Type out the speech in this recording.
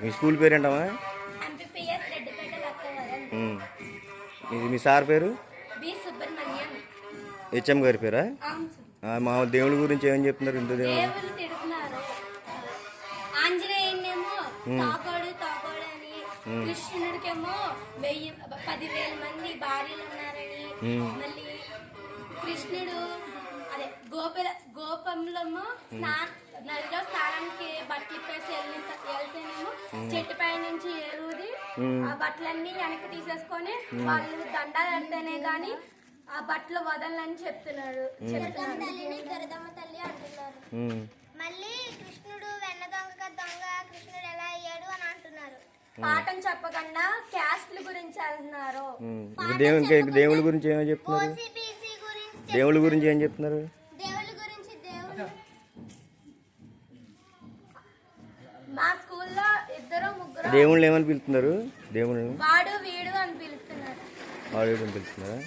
మీ school Lakkavaram ఉమ్. ఇది మీ sir పేరు? HM గారి పేరా? అవును సార్. ఆ, మా దేవుడి గురించి ఏమని చెప్తున్నారు హిందూ దేవుడు? కృష్ణుడికేమో వెయ్యి పదివేల మంది భార్యలు ఉన్నారని. మళ్ళీ కృష్ణుడు అదే స్నా నదిలో స్నానానికి బట్టలు వెళ్ళిన చెట్టు పై నుంచి ఏరుది ఆ బట్టలన్నీ వెనక్కి తీసేసుకొని వాళ్ళు దండాలు పెడితేనే గాని ఆ బట్టలు వదలని చెప్తున్నాడు తల్లిని గరదమ్మ తల్లి అంటున్నారు. మళ్ళీ కృష్ణుడు వెన్న దొంగ దొంగ కృష్ణుడు ఎలా అయ్యాడు అని అంటున్నారు. పాఠం చెప్పకుండా క్యాస్ట్ల గురించి అంటున్నారు. దేవుడి దేవుడి గురించి ఏమని చెప్తున్నారు? దేవుడి గురించి ఏం చెప్తున్నారు? దేవుళ్ళ గురించి దేవుడు మా స్కూల్లో దేవుళ్ళు ఏమని పిలుస్తున్నారు? దేవుళ్ళు వాడు వీడు అని పిలుస్తున్నారు. ఆడు పిలుస్తున్నారా?